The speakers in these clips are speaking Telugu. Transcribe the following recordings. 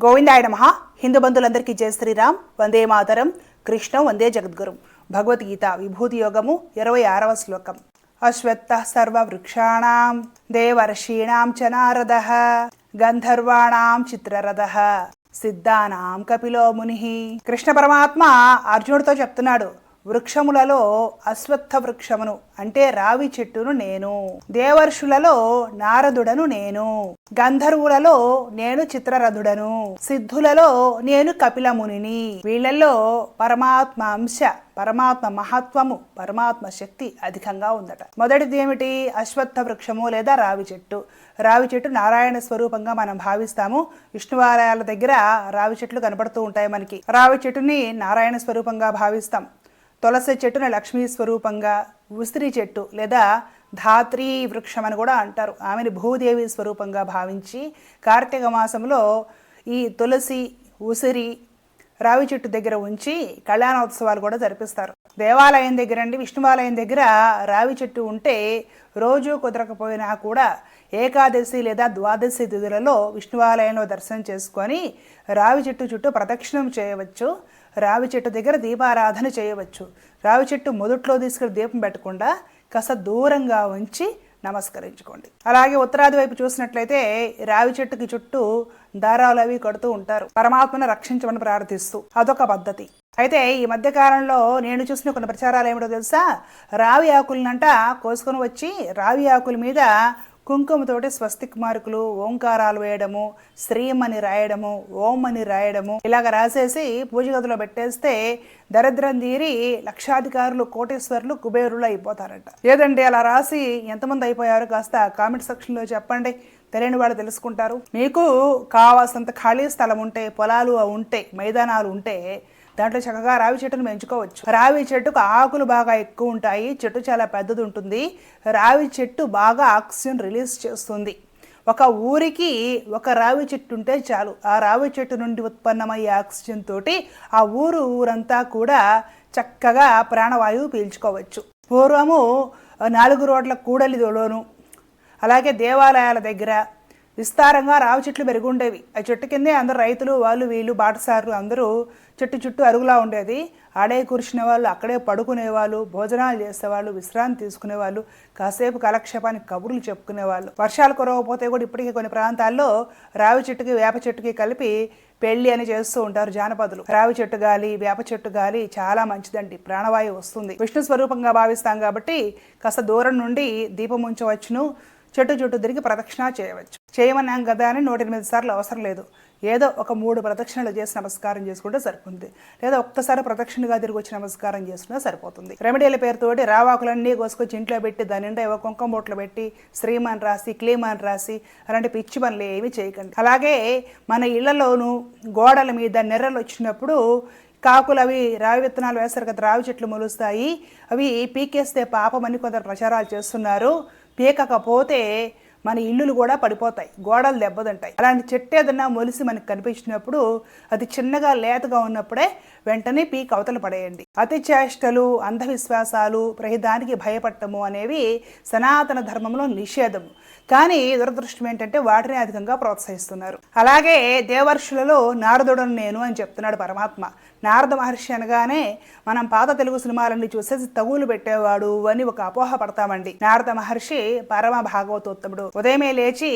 గోవిందాయ నమ. హిందూ బంధులందరికీ జయ శ్రీరామ్. వందే మాతరం. కృష్ణం వందే జగద్గురు. భగవద్గీత విభూతి యోగము ఇరవై ఆరవ శ్లోకం. అశ్వత్థ సర్వవృక్షాణం దేవర్షీణాం చ నారద గంధర్వాణాం చిత్రరథ సిద్ధానాం కపిలో ముని. కృష్ణ పరమాత్మ అర్జునుడితో చెప్తున్నాడు వృక్షములలో అశ్వత్థ వృక్షమును అంటే రావి చెట్టును నేను. దేవర్షులలో నారదుడను నేను. గంధర్వులలో నేను చిత్రరథుడను. సిద్ధులలో నేను కపిలమునిని. వీళ్ళల్లో పరమాత్మ అంశ పరమాత్మ మహత్వము పరమాత్మ శక్తి అధికంగా ఉందట. మొదటిది ఏమిటి? అశ్వత్థ వృక్షము లేదా రావి చెట్టు. రావి చెట్టు నారాయణ స్వరూపంగా మనం భావిస్తాము. విష్ణువాలయాల దగ్గర రావి చెట్లు కనబడుతూ ఉంటాయి మనకి. రావి చెట్టుని నారాయణ స్వరూపంగా భావిస్తాం. తులసి చెట్టును లక్ష్మీ స్వరూపంగా ఉసిరి చెట్టు లేదా ధాత్రి వృక్షం అని కూడా అంటారు. ఆమెను భూదేవి స్వరూపంగా భావించి కార్తీక మాసంలో ఈ తులసి ఉసిరి రావి చెట్టు దగ్గర ఉంచి కళ్యాణోత్సవాలు కూడా జరిపిస్తారు. దేవాలయం దగ్గర అండి విష్ణువాలయం దగ్గర రావి చెట్టు ఉంటే రోజు కుదరకపోయినా కూడా ఏకాదశి లేదా ద్వాదశి తిథులలో విష్ణువాలయంలో దర్శనం చేసుకొని రావి చెట్టు చుట్టూ ప్రదక్షిణం చేయవచ్చు. రావి చెట్టు దగ్గర దీపారాధన చేయవచ్చు. రావి చెట్టు మొదట్లో తీసుకుని దీపం పెట్టకుండా కాస్త దూరంగా ఉంచి నమస్కరించుకోండి. అలాగే ఉత్తరాది వైపు చూసినట్లయితే రావి చెట్టుకి చుట్టూ దారాలు అవి కడుతూ ఉంటారు. పరమాత్మను రక్షించమని ప్రార్థిస్తూ అదొక పద్ధతి. అయితే ఈ మధ్య కాలంలో నేను చూసిన కొన్ని ప్రచారాలు ఏమిటో తెలుసా? రావి ఆకులనంట కోసుకొని వచ్చి రావి ఆకుల మీద కుంకుమతోటి స్వస్తిక్ మార్కులు ఓంకారాలు వేయడము శ్రీం అని రాయడము ఓం అని రాయడము ఇలాగ రాసేసి పూజ గదిలో పెట్టేస్తే దరిద్రం తీరి లక్షాధికారులు కోటేశ్వరులు కుబేరులు అయిపోతారట. ఏదండి అలా రాసి ఎంతమంది అయిపోయారు? కాస్త కామెంట్ సెక్షన్లో చెప్పండి. తెలియని వాళ్ళు తెలుసుకుంటారు. మీకు కావాల్సినంత ఖాళీ స్థలం ఉంటే పొలాలు ఉంటే మైదానాలు ఉంటే దాంట్లో చక్కగా రావి చెట్టును పెంచుకోవచ్చు. రావి చెట్టుకు ఆకులు బాగా ఎక్కువ ఉంటాయి. చెట్టు చాలా పెద్దది ఉంటుంది. రావి చెట్టు బాగా ఆక్సిజన్ రిలీజ్ చేస్తుంది. ఒక ఊరికి ఒక రావి చెట్టు ఉంటే చాలు. ఆ రావి చెట్టు నుండి ఉత్పన్నమయ్యే ఆక్సిజన్ తోటి ఆ ఊరు ఊరంతా కూడా చక్కగా ప్రాణవాయువు పీల్చుకోవచ్చు. పూర్వము నాలుగు రోడ్ల కూడలిలోను అలాగే దేవాలయాల దగ్గర విస్తారంగా రావి చెట్లు పెరిగి ఉండేవి ఆ చెట్టు కిందే అందరు రైతులు వాళ్ళు వీళ్ళు బాటసారులు అందరూ చెట్టు చుట్టూ అరుగులా ఉండేది. ఆడే కూర్చునే వాళ్ళు అక్కడే పడుకునేవాళ్ళు భోజనాలు చేసేవాళ్ళు విశ్రాంతి తీసుకునేవాళ్ళు కాసేపు కాలక్షేపానికి కబుర్లు చెప్పుకునేవాళ్ళు. వర్షాలు కురవకపోతే కూడా ఇప్పటికీ కొన్ని ప్రాంతాల్లో రావి చెట్టుకి వేప చెట్టుకి కలిపి పెళ్ళి అని చేస్తూ ఉంటారు జానపదులు. రావి చెట్టు గాలి వేప చెట్టు గాలి చాలా మంచిదండి. ప్రాణవాయువు వస్తుంది. విష్ణు స్వరూపంగా భావిస్తాం కాబట్టి కాస్త దూరం నుండి దీపం ఉంచవచ్చును. చెట్టు చుట్టూ తిరిగి ప్రదక్షిణ చేయవచ్చు. చేయమన్నాం కదా అని నూట ఎనిమిది సార్లు అవసరం లేదు. ఏదో ఒక మూడు ప్రదక్షిణలు చేసి నమస్కారం చేసుకుంటే సరిపోతుంది. లేదా ఒక్కసారి ప్రదక్షిణగా తిరిగి వచ్చి నమస్కారం చేసుకున్నా సరిపోతుంది. రెమెడీల పేరుతోటి రావాకులన్నీ కోసుకొచ్చి ఇంట్లో పెట్టి దాని నిండా ఏవో కుంకుమ బొట్లు పెట్టి శ్రీమాన్ రాసి క్లీమాన్ రాసి అలాంటి పిచ్చి పనులు ఏమీ చేయకండి. అలాగే మన ఇళ్ళలోనూ గోడల మీద నెర్రలు వచ్చినప్పుడు కాకులు అవి రావి విత్తనాలు వేస్తారు కదా రావి చెట్లు మొలుస్తాయి. అవి పీకేస్తే పాపమని కొందరు ప్రచారాలు చేస్తున్నారు. పీకకపోతే మన ఇల్లులు కూడా పడిపోతాయి గోడలు దెబ్బతింటాయి. అలాంటి చెట్టు ఏదన్నా మొలిసి మనకు కనిపించినప్పుడు అది చిన్నగా లేతగా ఉన్నప్పుడే వెంటనే పీక్ అవతల పడేయండి. అతి చేష్టలు అంధవిశ్వాసాలు ప్రతిదానికి భయపడటము అనేవి సనాతన ధర్మంలో నిషేధము కానీ దురదృష్టం ఏంటంటే వాటిని అధికంగా ప్రోత్సహిస్తున్నారు. అలాగే దేవర్షులలో నారదుడను నేను అని చెప్తున్నాడు పరమాత్మ. నారద మహర్షి అనగానే మనం పాత తెలుగు సినిమాలన్నీ చూసేసి తగులు పెట్టేవాడు అని ఒక అపోహ పడతామండి. నారద మహర్షి పరమ భాగవతోత్తముడు. ఉదయమే లేచి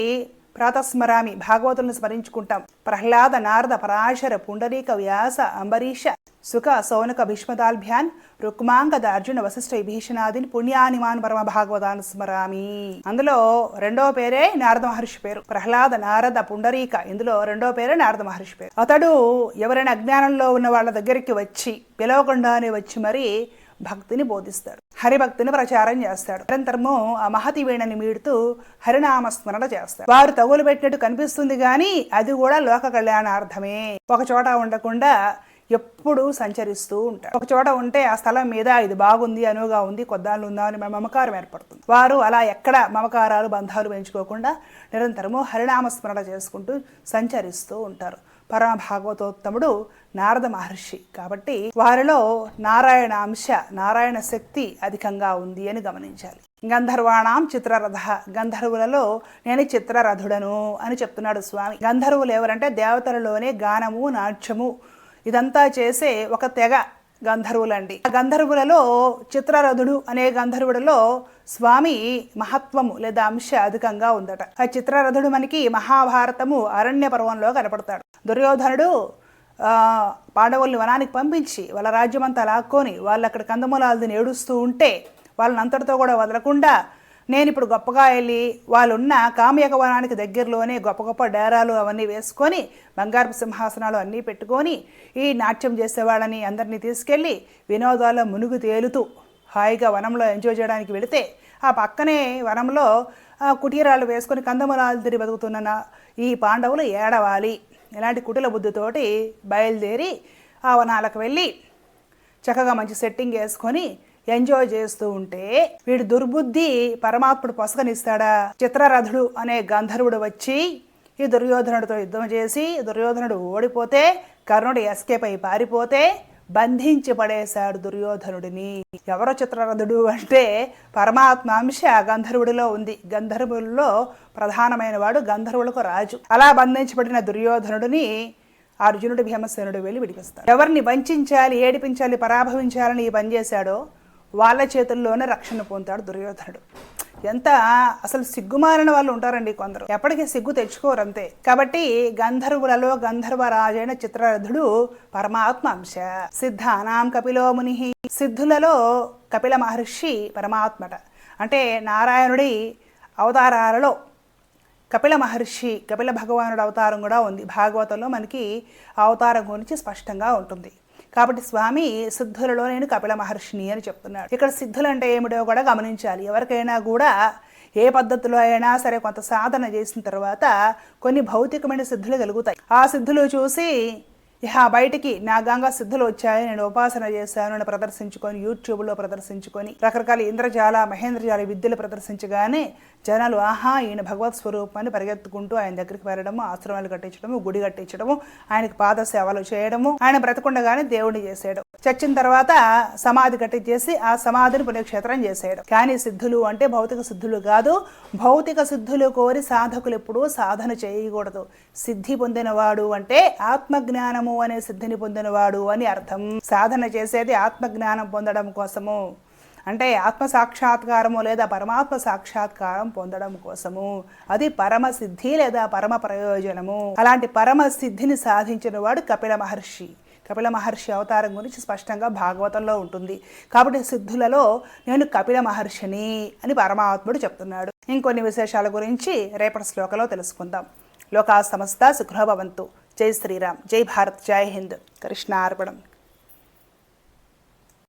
ప్రాతస్మరామి భాగవతులను స్మరించుకుంటాం. ప్రహ్లాద నారద పరాశర పుండరీక వ్యాస అంబరీష సుఖ సౌనక భీష్మదాల్భ్యాన్ రుక్మాంగద అర్జున వశిష్ఠ విభీషణాదిని పుణ్యానిమాన్ పరమ భాగవతాన్ స్మరామి. అందులో రెండో పేరే నారద మహర్షి పేరు. ప్రహ్లాద నారద పుండరీక ఇందులో రెండో పేరే నారద మహర్షి పేరు. అతడు ఎవరైనా అజ్ఞానంలో ఉన్న వాళ్ళ దగ్గరికి వచ్చి పిలవకుండానే వచ్చి మరి భక్తిని బోధిస్తాడు. హరిభక్తిని ప్రచారం చేస్తాడు. నిరంతరము ఆ మహతి వీణని మీడుతూ హరినామస్మరణ చేస్తాడు. వారు తగులు పెట్టినట్టు కనిపిస్తుంది కానీ అది కూడా లోక కళ్యాణార్థమే. ఒక చోట ఉండకుండా ఎప్పుడు సంచరిస్తూ ఉంటాడు ఒక చోట ఉంటే ఆ స్థలం మీద ఇది బాగుంది అనువుగా ఉంది కొద్దాళ్ళు ఉందా అని మమకారం ఏర్పడుతుంది. వారు అలా ఎక్కడ మమకారాలు బంధాలు పెంచుకోకుండా నిరంతరము హరినామస్మరణ చేసుకుంటూ సంచరిస్తూ ఉంటారు. పరమ భాగవతోత్తముడు నారద మహర్షి. కాబట్టి వారిలో నారాయణ అంశ నారాయణ శక్తి అధికంగా ఉంది అని గమనించాలి. గంధర్వాణం చిత్రరథ. గంధర్వులలో నేను చిత్రరథుడను అని చెప్తున్నాడు స్వామి. గంధర్వులు ఎవరంటే దేవతలలోనే గానము నాట్యము ఇదంతా చేసే ఒక తెగ గంధర్వులండి. ఆ గంధర్వులలో చిత్రరథుడు అనే గంధర్వుడిలో స్వామి మహత్వము లేదా అంశ అధికంగా ఉందట. ఆ చిత్రరథుడు మనకి మహాభారతము అరణ్య పర్వంలో కనపడతాడు. దుర్యోధనుడు పాండవుల్ని వనానికి పంపించి వాళ్ళ రాజ్యమంతా లాక్కొని వాళ్ళు అక్కడ కందమూలాలని ఏడుస్తూ ఉంటే వాళ్ళని అంతటితో కూడా వదలకుండా నేను ఇప్పుడు గొప్పగా వెళ్ళి వాళ్ళున్న కామయక వనానికి దగ్గరలోనే గొప్ప గొప్ప డేరాలు అవన్నీ వేసుకొని బంగారపు సింహాసనాలు అన్నీ పెట్టుకొని ఈ నాట్యం చేసేవాళ్ళని అందరినీ తీసుకెళ్ళి వినోదాల్లో మునుగు తేలుతూ హాయిగా వనంలో ఎంజాయ్ చేయడానికి వెళితే ఆ పక్కనే వనంలో ఆ, కుటీరాలు వేసుకొని కందమూలాలు తిరిగి బతుకుతున్న ఈ పాండవులు ఏడవాలి. ఇలాంటి కుటిల బుద్ధితోటి బయలుదేరి ఆ వనాలకు వెళ్ళి చక్కగా మంచి సెట్టింగ్ వేసుకొని ఎంజాయ్ చేస్తూ ఉంటే వీడి దుర్బుద్ధి పరమాత్ముడు పొసగనిస్తాడా? చిత్రరథుడు అనే గంధర్వుడు వచ్చి ఈ దుర్యోధనుడితో యుద్ధం చేసి దుర్యోధనుడు ఓడిపోతే కర్ణుడు ఎస్కేప్ అయి పారిపోతే బంధించి పడేశాడు దుర్యోధనుడిని. ఎవరో చిత్రరథుడు అంటే పరమాత్మ అంశ గంధర్వుడిలో ఉంది. గంధర్వుల్లో ప్రధానమైన వాడు గంధర్వులకు రాజు. అలా బంధించబడిన దుర్యోధనుడిని అర్జునుడు భీమసేనుడు వెళ్ళి విడిపిస్తాడు ఎవరిని వంచాలి ఏడిపించాలి పరాభవించాలని ఈ పనిచేశాడో వాళ్ళ చేతుల్లోనే రక్షణ పొందుతాడు దుర్యోధనుడు. ఎంత అసలు సిగ్గుమారిన వాళ్ళు ఉంటారండి కొందరు. ఎప్పటికీ సిగ్గు తెచ్చుకోరు అంతే. కాబట్టి గంధర్వులలో గంధర్వ రాజైన చిత్రరథుడు పరమాత్మ అంశ. సిద్ధానాం కపిలో ముని. సిద్ధులలో కపిల మహర్షి పరమాత్మట. అంటే నారాయణుడి అవతారాలలో కపిల మహర్షి కపిల భగవానుడు అవతారం కూడా ఉంది. భాగవతంలో మనకి అవతారం గురించి స్పష్టంగా ఉంటుంది. కాబట్టి స్వామి సిద్ధులలో నేను కపిల మహర్షిని అని చెప్తున్నాడు. ఇక్కడ సిద్ధులు అంటే ఏమిటో కూడా గమనించాలి. ఎవరికైనా కూడా ఏ పద్ధతిలో అయినా సరే కొంత సాధన చేసిన తర్వాత కొన్ని భౌతికమైన సిద్ధులు కలుగుతాయి. ఆ సిద్ధులు చూసి ఇహ బయటికి నా గంగా సిద్ధులు వచ్చాయి నేను ఉపాసన చేశాను అని ప్రదర్శించుకొని యూట్యూబ్లో ప్రదర్శించుకొని రకరకాల ఇంద్రజాల మహేంద్రజాల విద్యలు ప్రదర్శించగానే జనాలు ఆహా ఈయన భగవత్ స్వరూపాన్ని పరిగెత్తుకుంటూ ఆయన దగ్గరికి వెళ్ళడము ఆశ్రమాలు కట్టించడము గుడి కట్టించడము ఆయనకి పాద సేవలు చేయడము ఆయన బ్రతకుండగానే దేవుడిని చేసేయడం. చచ్చిన తర్వాత సమాధి కట్టించేసి ఆ సమాధిని పుణ్యక్షేత్రం చేసేయడం. కానీ సిద్ధులు అంటే భౌతిక సిద్ధులు కాదు. భౌతిక సిద్ధులు కోరి సాధకులు ఎప్పుడూ సాధన చేయకూడదు. సిద్ధి పొందినవాడు అంటే ఆత్మజ్ఞానము అనే సిద్ధిని పొందినవాడు అని అర్థం. సాధన చేసేది ఆత్మజ్ఞానం పొందడం కోసము. అంటే ఆత్మ సాక్షాత్కారము లేదా పరమాత్మ సాక్షాత్కారం పొందడం కోసము. అది పరమ సిద్ధి లేదా పరమ ప్రయోజనము. అలాంటి పరమ సిద్ధిని సాధించిన వాడు కపిల మహర్షి. కపిల మహర్షి అవతారం గురించి స్పష్టంగా భాగవతంలో ఉంటుంది. కాబట్టి సిద్ధులలో నేను కపిల మహర్షిని అని పరమాత్ముడు చెప్తున్నాడు. ఇంకొన్ని విశేషాల గురించి రేపటి శ్లోకలో తెలుసుకుందాం. లోకా సమస్త సుఖభవంతు జై శ్రీరామ్. జై భారత్. జై హింద్. కృష్ణార్పణం